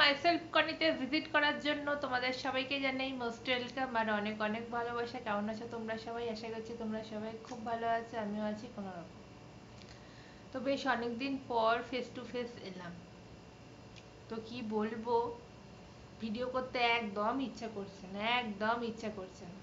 Myself কনিতে visit করার জন্য তোমাদের সবাইকে জানাই মোস্ট ওয়েলকাম আর অনেক অনেক ভালোবাসা। কেমন আছো তোমরা সবাই? আশা করছি তোমরা সবাই খুব ভালো আছো, আমিও আছি কোনো রকম। তো বেশ অনেকদিন পর ফেস টু ফেস এলাম। তো কি বলব? ভিডিও করতে একদম ইচ্ছা করছে না, একদম ইচ্ছা করছে না।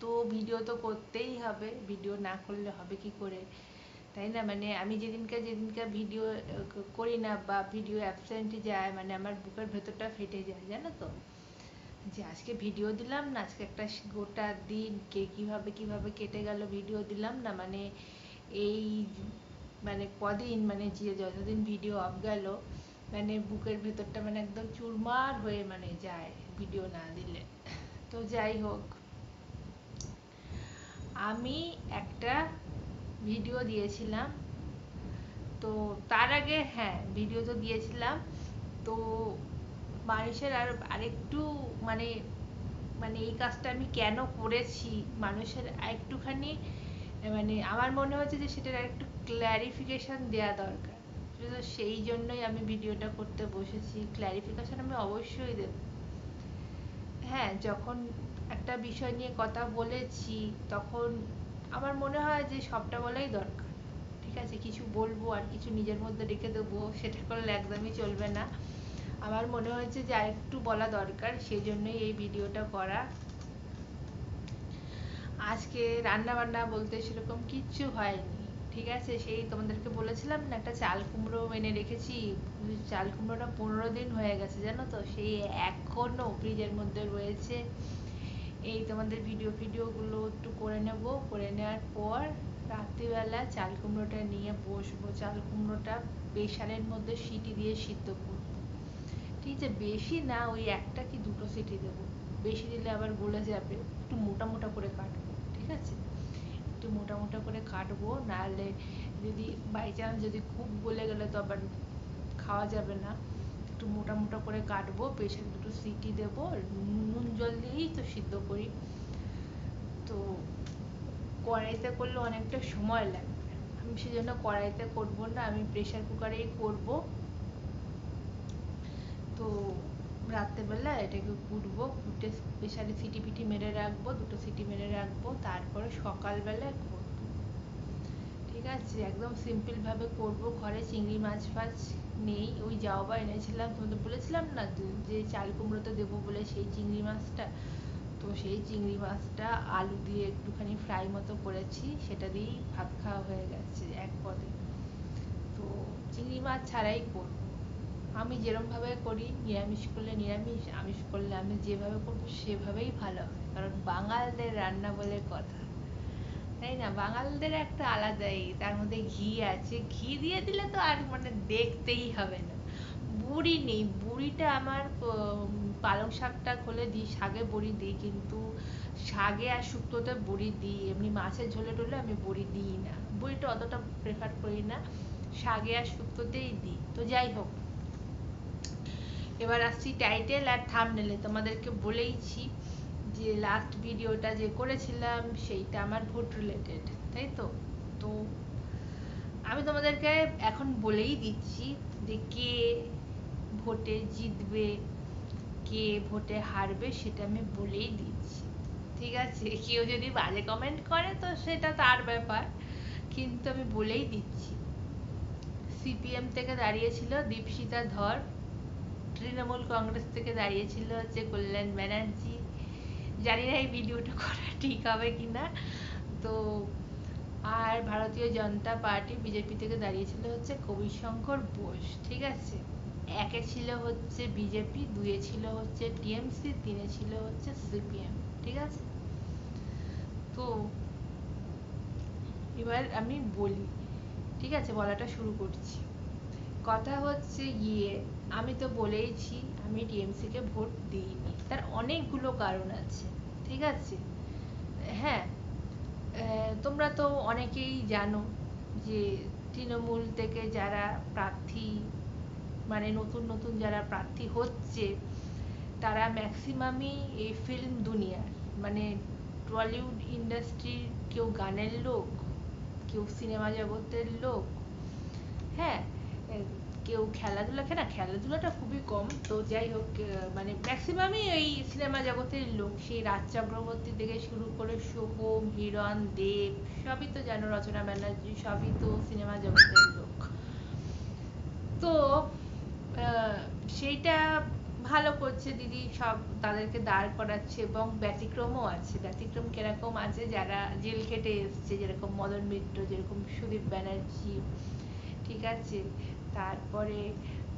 তো ভিডিও তো করতেই হবে ভিডিও না করলে হবে কি করে? তাই না? মানে আমি যেদিনকে যেদিনকে ভিডিও করি না বা ভিডিও অ্যাবসেন্ট যায় মানে আমার বুকের ভেতরটা ফেটে যায়, জানো তো? যে আজকে ভিডিও দিলাম না, আজকে একটা গোটা দিন কে কীভাবে কীভাবে কেটে গেল ভিডিও দিলাম না? মানে এই মানে কদিন মানে যে যতদিন ভিডিও অফ গেল মানে বুকের ভেতরটা মানে একদম চুরমার হয়ে মানে যায় ভিডিও না দিলে। তো যাই হোক, আমি একটা ভিডিও দিয়েছিলাম। তো তার আগে হ্যাঁ ভিডিও তো দিয়েছিলাম। তো মানুষের আর আরেকটু মানে মানে এই কাজটা আমি কেন করেছি? মানুষের একটুখানি মানে আমার মনে হচ্ছে যে সেটার একটু ক্ল্যারিফিকেশন দেওয়া দরকার। তো সেই জন্যই আমি ভিডিওটা করতে বসেছি। ক্ল্যারিফিকেশন আমি অবশ্যই দেব। হ্যাঁ যখন একটা বিষয় নিয়ে কথা বলেছি, তখন আমার মনে হয় যে সবটা বলাই দরকার। ঠিক আছে? কিছু বলব আর কিছু নিজের মধ্যে রেখে দেবো, সেটা করলে একদমই চলবে না। আমার মনে হয়েছে যে আরেকটু বলা দরকার সেই জন্যই এই ভিডিওটা করা। আজকে রান্না বান্না বলতে সেরকম কিচ্ছু হয়নি। ঠিক আছে? সেই তোমাদেরকে বলেছিলাম না, একটা চাল কুমড়ো এনে রেখেছি। চাল কুমড়োটা পনেরো দিন হয়ে গেছে, জানো তো? সেই এখনও ফ্রিজের মধ্যে রয়েছে। এই তোমাদের ভিডিও ফিডিওগুলো একটু করে নেব। করে নেওয়ার পর রাত্রিবেলা চাল কুমড়োটা নিয়ে বসবো। চাল কুমড়োটা প্রেশারের মধ্যে সিটি দিয়ে সিদ্ধ করব। ঠিক আছে, বেশি না, ওই একটা কি দুটো সিটি দেবো। বেশি দিলে আবার গলে যাবে। একটু মোটা মোটা করে কাটবো, ঠিক আছে? একটু মোটা মোটা করে কাটবো, নাহলে যদি বাই চান্স যদি খুব গলে গেলে তো আবার খাওয়া যাবে না। একটু মোটা মোটা করে কাটবো প্রেশারে দুটো সিটি দেবো নুন জল দিয়েই তো সিদ্ধ করি। তো কড়াইতে করলে অনেকটা সময় লাগবে। আমি সেজন্য কড়াইতে করব না, আমি প্রেশার কুকারেই করব। তো রাত্রেবেলা এটাকে কুটবো, কুটে প্রেশারে সিটি পিটি মেরে রাখব, দুটো সিটি মেরে রাখব, তারপরে সকালবেলায় করব ঠিক আছে, একদম সিম্পল ভাবে করব। ঘরে চিংড়ি মাছ ফাছ নেই, ওই যাওয়া এনেছিলাম। তোমাদের বলেছিলাম না, যে চাল কুমড়োতে দেবো বলে সেই চিংড়ি মাছটা। তো সেই চিংড়ি মাছটা আলু দিয়ে একটুখানি ফ্রাই মতো করেছি, সেটা দিয়েই ভাত খাওয়া হয়ে গেছে এক পদে। তো চিংড়ি মাছ ছাড়াই করব। আমি যেরমভাবে করি, নিরামিষ করলে নিরামিষ, আমিষ করলে আমি যেভাবে করব সেভাবেই ভালো হয়। কারণ বাঙালদের রান্না বলে কথা। তাই না? বাঙালদের একটা আলাদাই, তার মধ্যে ঘি আছে। ঘি দিয়ে দিলে তো আর মানে দেখতেই হবে না। বুড়ি নেই। বুড়িটা আমার পালং শাকটা খোলে দিই, শাকে বড়ি দিই, কিন্তু শাকে আর শুক্তোতে বড়ি দিই। এমনি মাছের ঝোলে টোলে আমি বড়ি দিই না। বড়িটা অতটা প্রেফার করি না। শাকে আর শুক্তোতেই দিই। তো যাই হোক। এবার আসছি টাইটেল আর থামনেলে তোমাদেরকে বলেইছি যে লাস্ট ভিডিওটা যে করেছিলাম, সেইটা আমার ভোট রিলেটেড তাই তো? তো আমি তোমাদেরকে এখন বলেই দিচ্ছি যে কে ভোটে জিতবে, কে ভোটে হারবে, সেটা আমি বলেই দিচ্ছি। ঠিক আছে? কেউ যদি বাজে কমেন্ট করে, তো সেটা তার ব্যাপার। কিন্তু আমি বলেই দিচ্ছি। সিপিএম থেকে দাঁড়িয়েছিল দীপশিতা ধর, তৃণমূল কংগ্রেস থেকে দাঁড়িয়েছিল হচ্ছে কল্যাণ ব্যানার্জি জানি না এই ভিডিওটা করা ঠিক হবে কিনা। তো আর ভারতীয় জনতা পার্টি বিজেপি থেকে দাঁড়িয়েছিল হচ্ছে কবিশঙ্কর বোস, ঠিক আছে? একে ছিল হচ্ছে বিজেপি, দুয়ে ছিল হচ্ছে টিএমসি, তিনে ছিল হচ্ছে সিপিএম, ঠিক আছে? তো এবার আমি বলি, ঠিক আছে, বলাটা শুরু করছি। কথা হচ্ছে গিয়ে, আমি তো বলেইছি, আমি টিএমসি কে ভোট দিইনি। তার অনেকগুলো কারণ আছে। ঠিক আছে? হ্যাঁ তোমরা তো অনেকেই জানো যে তৃণমূল থেকে যারা প্রার্থী মানে নতুন নতুন যারা প্রার্থী হচ্ছে, তারা ম্যাক্সিমামই এই ফিল্ম দুনিয়ার মানে টলিউড ইন্ডাস্ট্রির কেউ গানের লোক, কেউ সিনেমা জগতের লোক হ্যাঁ কেউ খেলাধুলা না, খেলাধুলাটা খুবই কম। তো যাই হোক মানে ম্যাক্সিমামই ওই সিনেমা জগতের লোক। সেই রাজ চক্রবর্তী থেকে শুরু করে সোহম, হিরণ, দেব, সবই তো জানো, রচনা, ব্যানার্জি, সবই তো সিনেমা জগতের লোক। তো সেইটা ভালো করছে দিদি, সব তাদেরকে দাঁড় করাচ্ছে এবং ব্যতিক্রমও আছে। ব্যতিক্রম কীরকম আছে, যারা জেল খেটে এসছে, যেরকম মদন মিত্র, যেরকম সুদীপ ব্যানার্জি, ঠিক আছে? তারপরে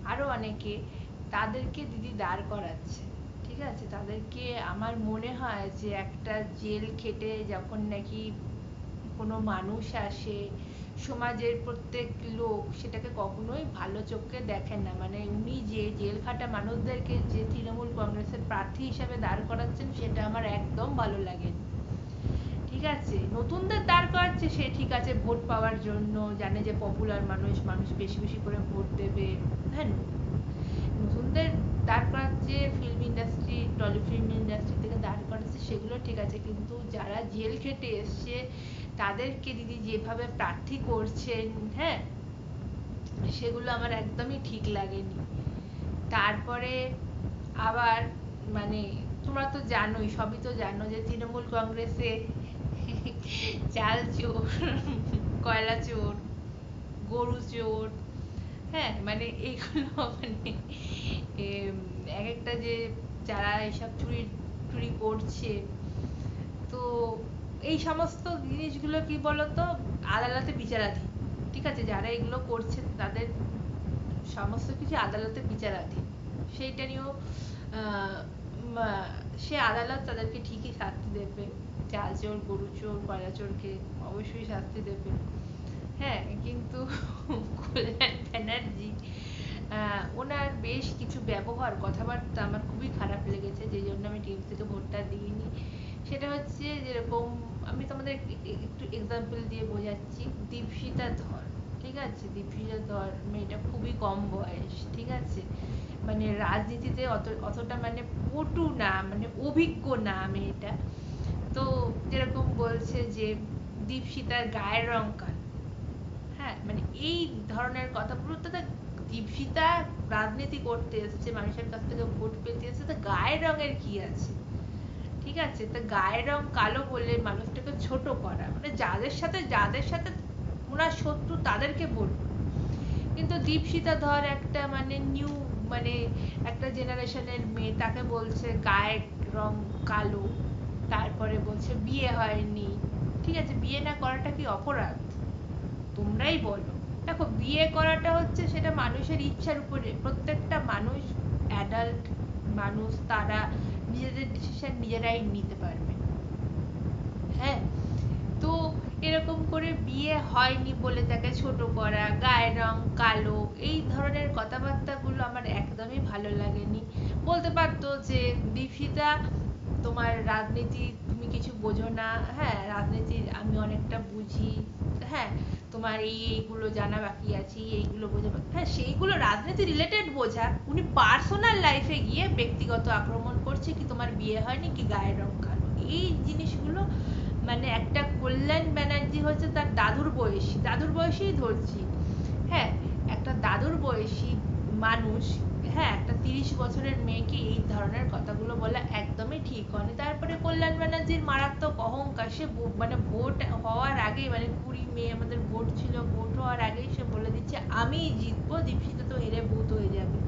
আরও অনেকে তাদেরকে দিদি দাঁড় করাচ্ছে, ঠিক আছে? তাদেরকে আমার মনে হয় যে একটা জেল খেটে যখন নাকি কোনো মানুষ আসে, সমাজের প্রত্যেক লোক সেটাকে কখনোই ভালো চোখে দেখেন না। মানে উনি যে জেল খাটা মানুষদেরকে যে তৃণমূল কংগ্রেসের প্রার্থী হিসাবে দাঁড় করাচ্ছেন, সেটা আমার একদম ভালো লাগেনি আছে নতুনদের দাঁড় করাচ্ছে, সে ঠিক আছে, ভোট পাওয়ার জন্য জানে যে পপুলার মানুষ মানুষ বেশি বেশি করে ভোট দেবে। হ্যাঁ নতুনদের দাঁড় করাচ্ছে film industry Tolly film industry থেকে দাঁড় করাচ্ছে, সেগুলো ঠিক আছে, কিন্তু যারা জেল খেটে এসছে, তাদেরকে দিদি যেভাবে প্রার্থী করছেন হ্যাঁ সেগুলো আমার একদমই ঠিক লাগেনি। তারপরে আবার মানে তোমরা তো জানোই, সবই তো জানো যে তৃণমূল কংগ্রেসে চাল চোর, কয়লা চোর, গরু চোর হ্যাঁ মানে এইগুলো মানে এক একটা যে যারা এইসব চুরি টুরি করছে, তো এই সমস্ত জিনিসগুলো কি বলতো, আদালতে বিচারাধীন, ঠিক আছে? যারা এগুলো করছে, তাদের সমস্ত কিছু আদালতে বিচারাধীন। সেইটা নিয়েও সে আদালত তাদেরকে ঠিকই শাস্তি দেবে। চাল চোর গরু চোর কয়লা চোরকে অবশ্যই শাস্তি দেবে। হ্যাঁ কিন্তু কল্যাণ ব্যানার্জি ওনার বেশ কিছু ব্যবহার, কথাবার্তা আমার খুবই খারাপ লেগেছে, যে জন্য আমি টিএমসিকে ভোটটা দিইনি। সেটা হচ্ছে যেরকম আমি তোমাদের একটু এক্সাম্পল দিয়ে বোঝাচ্ছি। দীপশিতা ধর, ঠিক আছে? দীপশিতা ধর, মেয়েটা খুবই কম বয়স, ঠিক আছে? মানে রাজনীতিতে অত, অতটা মানে পটু না মানে অভিজ্ঞ না মেয়েটা। তো যেরকম বলছে যে দীপশিতার গায়ের রং কালো। হ্যাঁ মানে এই ধরনের কথা পুরোটা দীপশিতা রাজনীতি করতে এসেছে, মানুষের কাছ থেকে ভোট পেতে এসেছে, তো গায়ের রঙের কি আছে? ঠিক আছে, তা গায়ের রং কালো বলে মানুষটাকে ছোট করা মানে যাদের সাথে যাদের সাথে ওনার শত্রু তাদেরকে বলব কিন্তু দীপশিতা ধর একটা মানে নিউ মানে একটা জেনারেশনের মেয়ে, তাকে বলছে গায়ের রং কালো। তারপরে বলছে, বিয়ে হয়নি। ঠিক আছে, বিয়ে না করাটা কি অপরাধ? তোমরাই বলো। দেখো, বিয়ে করাটা হচ্ছে সেটা মানুষের ইচ্ছার উপরে। প্রত্যেকটা মানুষ অ্যাডাল্ট মানুষ, তারা নিজেদের ডিসিশন নিজেরাই নিতে পারবে। হ্যাঁ? তো এরকম করে বিয়ে হয়নি বলে তাকে ছোট করা, গায়ের রং কালো, এই ধরনের কথাবার্তাগুলো আমার একদমই ভালো লাগেনি। বলতে পারতো যে দীপিতা তোমার রাজনীতি তুমি কিছু বোঝো না। হ্যাঁ রাজনীতি আমি অনেকটা বুঝি। হ্যাঁ তোমার এই এইগুলো জানা বাকি আছে এইগুলো বোঝা বাকি। হ্যাঁ সেইগুলো রাজনীতি রিলেটেড বোঝা। উনি পার্সোনাল লাইফে গিয়ে ব্যক্তিগত আক্রমণ করছে কি তোমার বিয়ে হয়নি কি গায়ের রং কালো। এই জিনিসগুলো মানে একটা কল্যাণ ব্যানার্জি হচ্ছে তার দাদুর বয়সী। দাদুর বয়সেই ধরছি। হ্যাঁ একটা দাদুর বয়সী মানুষ হ্যাঁ একটা তিরিশ বছরের মেয়েকে এই ধরনের কথাগুলো হয়নি তারপরে কল্যাণ ব্যানার্জির মারাত্মক অহংকার, সে মানে ভোট হওয়ার আগে মানে কুড়ি মে আমাদের ভোট ছিল, ভোট হওয়ার আগেই সে বলে দিচ্ছে আমিই জিতবো, দীপশিতা তো হেরে ভূত হয়ে যাবে।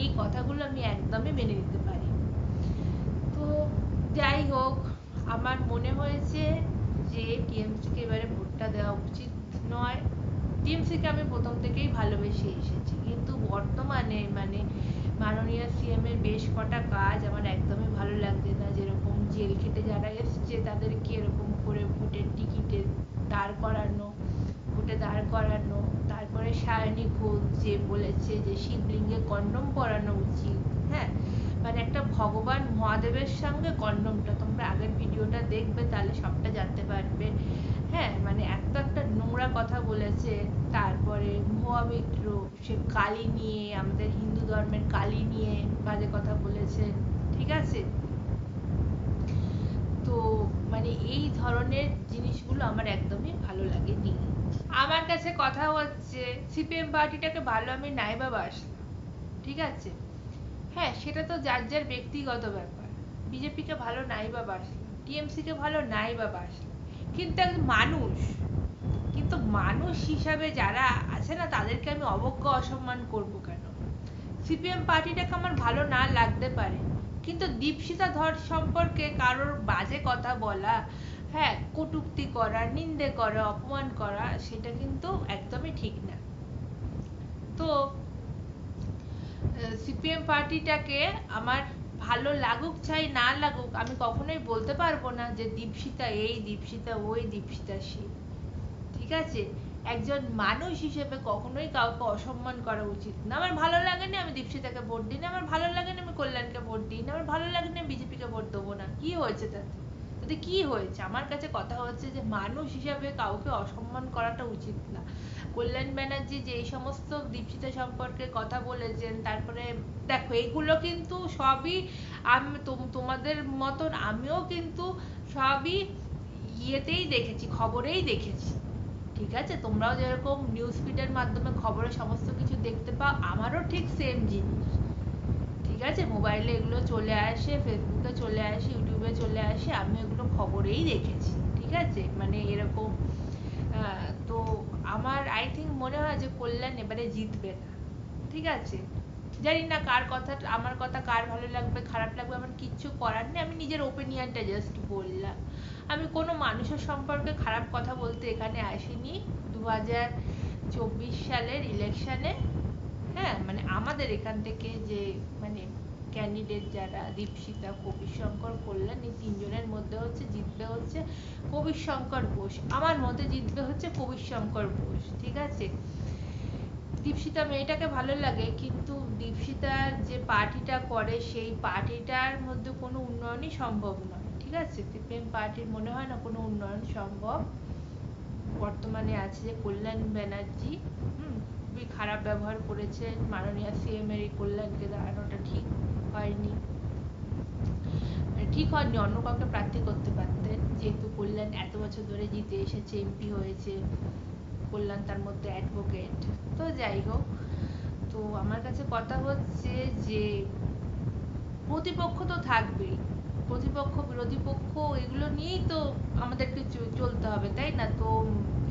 এই কথাগুলো আমি একদমই মেনে নিতে পারি তো যাই হোক, আমার মনে হয়েছে যে টিএমসিকে এবারে ভোটটা দেওয়া উচিত নয়। টিএমসিকে আমি প্রথম থেকেই ভালোবেসে এসেছি। কিন্তু বর্তমানে মানে মাননীয় সিএম এর বেশ কটা কাজ আমার একদমই ভালো লাগছে না। যেরকম জেল খেটে যারা এসছে, তাদেরকে এরকম করে ভোটের টিকিটে দাঁড় করানো, ভোটে দাঁড় করানো, তারপরে সায়নী ঘোষ যে বলেছে যে শিবলিঙ্গে কন্ডম পরানো উচিত হ্যাঁ? মানে একটা ভগবান মহাদেবের সঙ্গে কন্ডমটা, তোমরা আগের ভিডিওটা দেখবে, তাহলে সবটা জানতে পারবে। হ্যাঁ মানে এত একটা নোংরা কথা বলেছে। তারপরে মহামিত্র সে কালী নিয়ে, আমাদের হিন্দু ধর্মের কালী নিয়ে বাজে কথা বলেছে, ঠিক আছে? তো মানে এই ধরনের জিনিসগুলো আমার একদমই ভালো লাগেনি। আমার কাছে কথা হচ্ছে, সিপিএম পার্টিটাকে ভালো আমি নাই বা ঠিক আছে? হ্যাঁ সেটা তো যার যার ব্যক্তিগত ব্যাপার। বিজেপিকে ভালো নাই বা বাসলাম টিএমসি কে ভালো নাই বা বাসলাম কিন্তু একজন মানুষ, কিন্তু মানুষ হিসাবে যারা আছে না, তাদেরকে আমি অবজ্ঞা অসম্মান করব কেন? সিপিএম পার্টিটাকে আমার ভালো না লাগতে পারে, কিন্তু দীপশিতা ধর সম্পর্কে কারোর বাজে কথা বলা হ্যাঁ কটূক্তি করা, নিন্দে করা, অপমান করা, সেটা কিন্তু একদমই ঠিক না। তো সিপিএম পার্টিটাকে আমার ভালো লাগুক চাই, না লাগুক, আমি কখনোই বলতে পারব না যে দীপশিতা এই, দীপশিতা ওই, দীপশিতা সেই ঠিক আছে? একজন মানুষ হিসেবে কখনোই কাউকে অসম্মান করা উচিত না। আমার ভালো লাগেনি, আমি দীপশিতাকে ভোট দিই না আমার ভালো লাগেনি, আমি কল্যাণকে ভোট দিই না আমার ভালো লাগেনি, আমি বিজেপিকে ভোট দেবো না। কি হয়েছে তাতে? তাতে কি হয়েছে? আমার কাছে কথা হচ্ছে যে মানুষ হিসাবে কাউকে অসম্মান করাটা উচিত না। কল্যাণ ব্যানার্জি যে সমস্ত দীপশিতা সম্পর্কে কথা বলেছেন, তারপরে দেখো, এগুলো কিন্তু সবই আমি তোমাদের মতন আমিও কিন্তু সবই ইয়েতেই দেখেছি, খবরেই দেখেছি। ঠিক আছে? তোমরাও যেরকম নিউজ ফিডের মাধ্যমে খবরে সমস্ত কিছু দেখতে পাও, আমারও ঠিক সেম জিনিস। ঠিক আছে? মোবাইলে এগুলো চলে আসে ফেসবুকে চলে আসে ইউটিউবে চলে আসে আমি এগুলো খবরেই দেখেছি। ঠিক আছে? মানে এরকম তো আমার আই থিঙ্ক মনে হয় যে কল্যাণ এবারে জিতবে না। ঠিক আছে? জানি না কার কথা, আমার কথা কার ভালো লাগবে, খারাপ লাগবে, আমার কিচ্ছু করার নেই। আমি নিজের ওপিনিয়নটা জাস্ট বললাম। আমি কোনো মানুষের সম্পর্কে খারাপ কথা বলতে এখানে আসিনি। দু হাজার চব্বিশ সালের ইলেকশনে হ্যাঁ মানে আমাদের এখান থেকে যে মানে ক্যান্ডিডেট যারা দীপশিতা কবির শঙ্কর কল্যাণ, এই তিনজনের মধ্যে হচ্ছে জিতবে হচ্ছে কবির শঙ্কর ঘোষ আমার মতে জিতবে হচ্ছে কবির শঙ্কর ঘোষ ঠিক আছে? দীপশিতা মেয়েটাকে ভালো লাগে, কিন্তু দীপশিতার যে পার্টিটা করে, সেই পার্টিটার মধ্যে কোনো উন্নয়নই সম্ভব নয়, ঠিক আছে? সিপিএম পার্টির মনে হয় না কোনো উন্নয়ন সম্ভব। বর্তমানে আছে যে কল্যাণ ব্যানার্জি, হুম, খুবই খারাপ ব্যবহার করেছে মাননীয় সিএম এর এই কল্যাণকে দাঁড়ানোটা ঠিক হয়নি মানে ঠিক হয়নি, অন্য কাউকে প্রার্থী করতে পারতেন যেহেতু কল্যাণ এত বছর ধরে জিতে এসেছে, এমপি হয়েছে, কল্যাণ তার মধ্যে অ্যাডভোকেট তো যাই হোক, তো আমার কাছে কথা হচ্ছে যে, প্রতিপক্ষ তো থাকবেই। প্রতিপক্ষ, বিরোধী পক্ষ, এগুলো নিয়েই তো আমাদেরকে চলতে হবে, তাই না? তো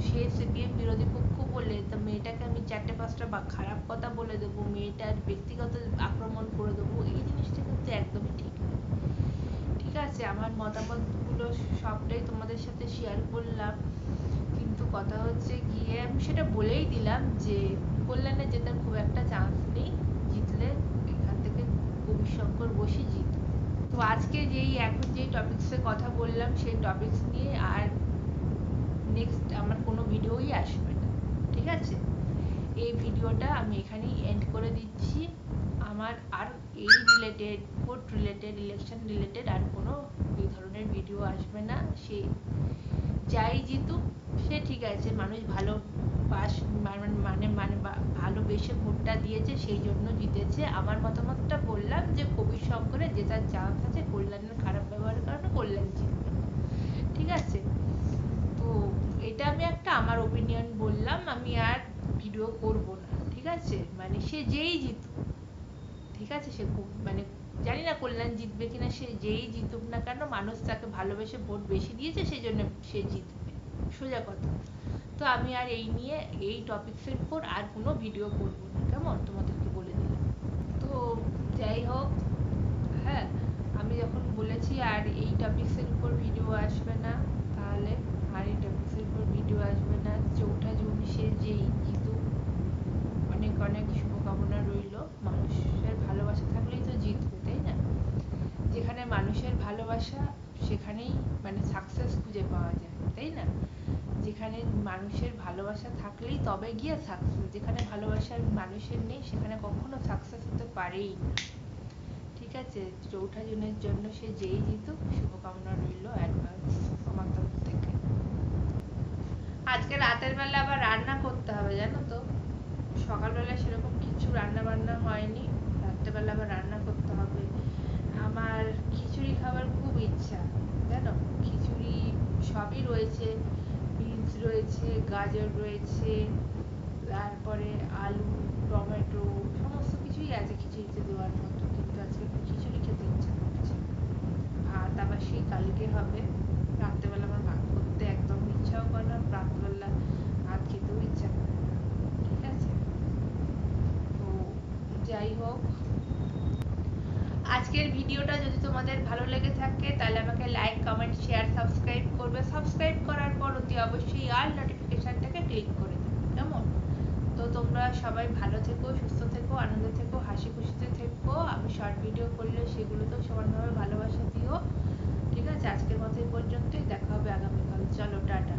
সে সিপিএম বিরোধী পক্ষ বলে তা মেয়েটাকে আমি চারটে, পাঁচটা বা খারাপ কথা বলে দেবো, মেয়েটার ব্যক্তিগত আক্রমণ করে দেবো, এই জিনিসটা কিন্তু একদমই ঠিক না। ঠিক আছে, আমার মতামতগুলো সবটাই তোমাদের সাথে শেয়ার করলাম। কিন্তু কথা হচ্ছে গিয়ে, আমি সেটা বলেই দিলাম যে, কল্যাণে জেতার খুব একটা চান্স নেই, জিতলে এখান থেকে কবির শঙ্কর বসে জিত তো আজকে যেই, এখন যেই টপিকসে কথা বললাম, সেই টপিকস নিয়ে আর নেক্সট আমার কোনো ভিডিওই আসবে ঠিক আছে। এই ভিডিওটা আমি এখানেই এন্ড করে দিচ্ছি। আমার আর এই related vote related election related আর কোনো এই ধরনের ভিডিও আসবে না। সে যাই জিতুক, সে ঠিক আছে, মানুষ ভালো পাস মানে মানে মানে ভালোবেসে ভোটটা দিয়েছে, সেই জন্য জিতেছে। আমার মতামতটা বললাম যে কবির শঙ্করের জেতার চান্স আছে, কল্যাণের খারাপ ব্যবহারের কারণে কল্যাণ জিতবে। ঠিক আছে? এটা আমি একটা আমার ওপিনিয়ন বললাম, আমি আর ভিডিও করব না, ঠিক আছে? মানে সে যেই জিতুক, ঠিক আছে? সে মানে জানি না কল্যাণ জিতবে কিনা, সে যেই জিতুক না কেন, মানুষ তাকে ভালোবেসে ভোট বেশি দিয়েছে সেই জন্য সে জিতবে। সোজা কথা। তো আমি আর এই নিয়ে, এই টপিকসের উপর আর কোনো ভিডিও করব না, কেমন? তোমাদেরকে বলে দিলাম। তো যাই হোক হ্যাঁ আমি যখন বলেছি আর এই টপিকসের উপর ভিডিও আসবে না, তাহলে আর এই ভিডিও আসবে না, চৌঠা জুন সে যেই জিতুক অনেক অনেক শুভকামনা রইল। মানুষের ভালোবাসা থাকলেই তো জিতবে, তাই না? যেখানে মানুষের ভালোবাসা, সেখানেই মানে সাকসেস খুঁজে পাওয়া যায়, তাই না? যেখানে মানুষের ভালোবাসা থাকলেই তবে গিয়ে সাকসেস যেখানে ভালোবাসার মানুষের নেই, সেখানে কখনো সাকসেস হতে পারেই না। ঠিক আছে? চৌঠা জুনের জন্য সে যেই জিতুক, শুভকামনা রইল অ্যাডভান্স আমার তরফ থেকে। আজকে রাতের বেলা আবার রান্না করতে হবে, জানো তো। সকালবেলা সেরকম কিছু রান্না বান্না হয়নি রাত্রেবেলা আবার রান্না করতে হবে। আমার খিচুড়ি খাবার খুব ইচ্ছা, জানো? খিচুড়ি সবই রয়েছে, বিনস রয়েছে, গাজর রয়েছে, তারপরে আলু, টমেটো, সমস্ত কিছুই আছে খিচুড়িতে দেওয়ার মতো, কিন্তু আজকে খিচুড়ি খেতে ইচ্ছা করছে। আর তারপর সেই কালকে হবে, রাত্রেবেলা আমার একদম ইচ্ছাও করে না রাত্রেবেলা ভাত খেতেও ইচ্ছা করে না। ঠিক আছে? তো যাই হোক। আজকের ভিডিওটা যদি তোমাদের ভালো লেগে থাকে, তাহলে আমাকে লাইক কমেন্ট শেয়ার সাবস্ক্রাইব করবে। সাবস্ক্রাইব করার পর অতি অবশ্যই আর নোটিফিকেশনটাকে ক্লিক করে দেবে, কেমন? তো তোমরা সবাই ভালো থেকো, সুস্থ থেকো, আনন্দ থেকো, হাসি খুশিতে থেকো। আমি শর্ট ভিডিও করলে সেগুলোতেও সমানভাবে ভালোবাসা দিও। ঠিক আছে আজকের মতো এই পর্যন্তই দেখা হবে আগামীকাল। চলো টাটা।